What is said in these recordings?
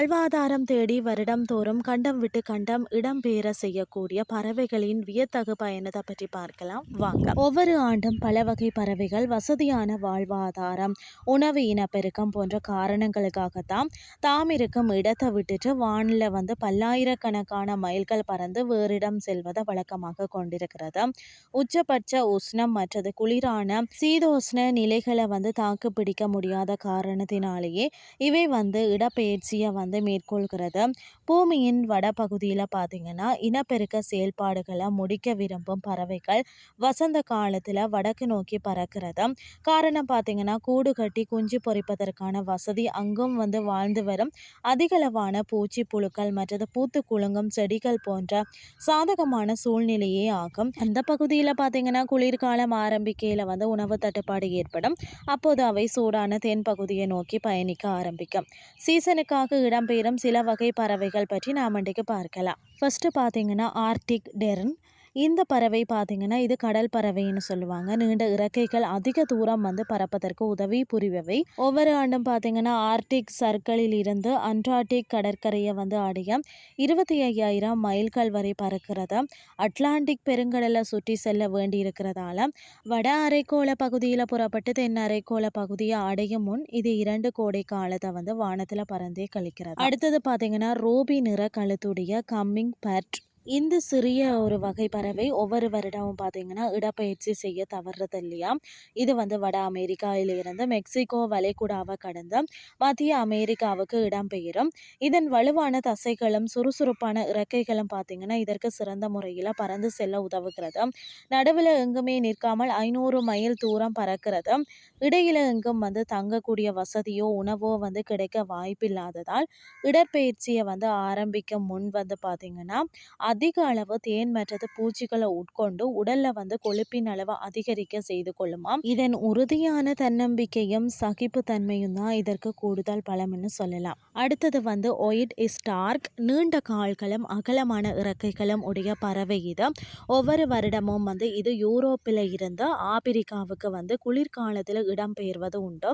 வாழ்வாதாரம் தேடி வருடம் தோறும் கண்டம் விட்டு கண்டம் இடம்பெயர செய்யக்கூடிய பறவைகளின் வியத்தகு பயணத்தை பற்றி பார்க்கலாம். வாங்க. ஒவ்வொரு ஆண்டும் பல வகை பறவைகள் வசதியான வாழ்வாதாரம் உணவு இனப்பெருக்கம் போன்ற காரணங்களுக்காகத்தான் தாம் இருக்கும் இடத்தை விட்டுட்டு வானில வந்து பல்லாயிரக்கணக்கான மைல்கள் பறந்து வேறிடம் செல்வதை வழக்கமாக கொண்டிருக்கிறது. உச்சபட்ச உஷ்ணம் மற்றது குளிரான சீதோஷ்ண நிலைகளை வந்து தாக்கு பிடிக்க முடியாத காரணத்தினாலேயே இவை வந்து இடப்பெயர்ச்சியை வந்து மேற்கொள்கிறது. பூமியின் வடபகுதியில் பார்த்தீங்கன்னா இனப்பெருக்க செயல்பாடுகளை முடிக்க விரும்பும் பறவைகள் வசந்த காலத்தில் வடக்கு நோக்கி பறக்கிறது. காரணம் பார்த்தீங்கன்னா கூடு கட்டி குஞ்சு பொறிப்பதற்கான வசதி அங்கும் வந்து வாழ்ந்து வரும். அதிகளவான பூச்சி புழுக்கள் மற்றது பூத்து குலுங்கும் செடிகள் போன்ற சாதகமான சூழ்நிலையே ஆகும். அந்த பகுதியில் பார்த்தீங்கன்னா குளிர்காலம் ஆரம்பிக்கையில் வந்து உணவு தட்டுப்பாடு ஏற்படும். அப்போது அவை சூடான தென் பகுதியை நோக்கி பயணிக்க ஆரம்பிக்கும். சீசனுக்காக இடம்பெயரும் சில வகை பறவைகள் பற்றி நாம் இன்றைக்கு பார்க்கலாம். ஃபர்ஸ்ட் பார்த்தீங்கன்னா ஆர்டிக் டெர்ன் இந்த பறவை பார்த்திங்கன்னா இது கடல் பறவைன்னு சொல்லுவாங்க. நீண்ட இறக்கைகள் அதிக தூரம் வந்து பறப்பதற்கு உதவி புரிபவை. ஒவ்வொரு ஆண்டும் பார்த்திங்கன்னா ஆர்டிக் சர்க்கிளில் இருந்து அண்டார்டிக் கடற்கரையை வந்து அடைய இருபத்தி ஐயாயிரம் மைல்கள் வரை பறக்கிறது. அட்லாண்டிக் பெருங்கடலை சுற்றி செல்ல வேண்டி இருக்கிறதால வட அரைக்கோள பகுதியில் புறப்பட்டு தென் அரைக்கோள பகுதியை அடையும் முன் இது இரண்டு கோடை காலத்தை வந்து வானத்தில் பறந்தே கழிக்கிறது. அடுத்தது பார்த்தீங்கன்னா ரூபி நிற கழுத்துடைய கம்மிங் பர்ட் இந்த சிறிய ஒரு வகை பறவை ஒவ்வொரு வருடமும் பார்த்தீங்கன்னா இடப்பெயர்ச்சி செய்ய தவறுறது இல்லையா? இது வந்து வட அமெரிக்காவிலிருந்து மெக்சிகோ வளைகுடாவை கடந்து மத்திய அமெரிக்காவுக்கு இடம்பெயரும். இதன் வலுவான தசைகளும் சுறுசுறுப்பான இறக்கைகளும் பார்த்தீங்கன்னா இதற்கு சிறந்த முறையில் பறந்து செல்ல உதவுகிறது. நடுவில் எங்குமே நிற்காமல் ஐநூறு மைல் தூரம் பறக்கிறது. இடையில எங்கும் வந்து தங்கக்கூடிய வசதியோ உணவோ வந்து கிடைக்க வாய்ப்பில்லாததால் இடற்பெயர்ச்சியை வந்து ஆரம்பிக்க முன் வந்து பார்த்தீங்கன்னா அதிக அளவு தேன் மற்றது பூச்சிகளை உட்கொண்டு உடல்ல வந்து கொழுப்பின் அளவை அதிகரிக்க செய்து கொள்ளுமாம். இதன் உறுதியான தன்னம்பிக்கையும் சகிப்பு தன்மையும் தான் இதற்கு கூடுதல் பலம்னு சொல்லலாம். அடுத்தது வந்து ஒயிட் ஸ்டார்க் நீண்ட கால்களும் அகலமான இறக்கைகளும் உடைய பறவை இது. ஒவ்வொரு வருடமும் வந்து இது யூரோப்பில் இருந்து ஆப்பிரிக்காவுக்கு வந்து குளிர்காலத்தில் இடம்பெயர்வது உண்டு.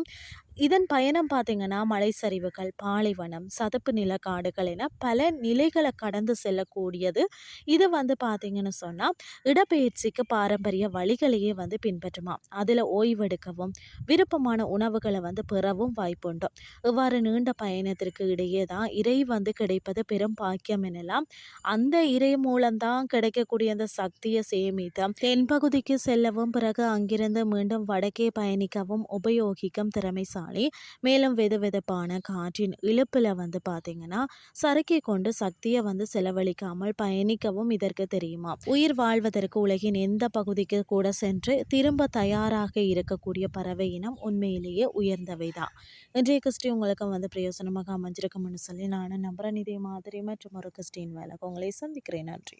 இதன் பயணம் பார்த்திங்கன்னா மலை சரிவுகள் பாலைவனம் சதுப்பு நில காடுகள் என பல நிலைகளை கடந்து செல்லக்கூடியது. இது வந்து பார்த்திங்கன்னு சொன்னால் இடப்பெயர்ச்சிக்கு பாரம்பரிய வழிகளையே வந்து பின்பற்றுமா. அதில் ஓய்வெடுக்கவும் விருப்பமான உணவுகளை வந்து பெறவும் வாய்ப்புண்டு. இவ்வாறு நீண்ட பயணத்திற்கு இடையே தான் இறை வந்து கிடைப்பது பெரும் பாக்கியம் எனலாம். அந்த இறை மூலம்தான் கிடைக்கக்கூடிய அந்த சக்தியை சேமித்து தென்பகுதிக்கு செல்லவும் பிறகு அங்கிருந்து மீண்டும் வடக்கே பயணிக்கவும் உபயோகிக்கும் திறமைசாலி மேலும் வெதுவெதுப்பான காற்றின் இழுப்பில் வந்து பார்த்தீங்கன்னா சறுக்கி கொண்டு சக்தியை வந்து செலவழிக்காமல் பயணிக்கவும் இதற்கு தெரியுமா? உயிர் வாழ்வதற்கு உலகின் எந்த பகுதிக்கு கூட சென்று திரும்ப தயாராக இருக்கக்கூடிய பறவை இனம் உண்மையிலேயே உயர்ந்தவை தான் இன்றைய கிறிஸ்டி உங்களுக்கு வந்து பிரயோசனமாக அமைஞ்சிருக்கும்னு சொல்லி நான் நம்புறேன். இதே மாதிரி மற்றும் ஒரு கிறிஸ்டின் வேலை உங்களை சந்திக்கிறேன். நன்றி.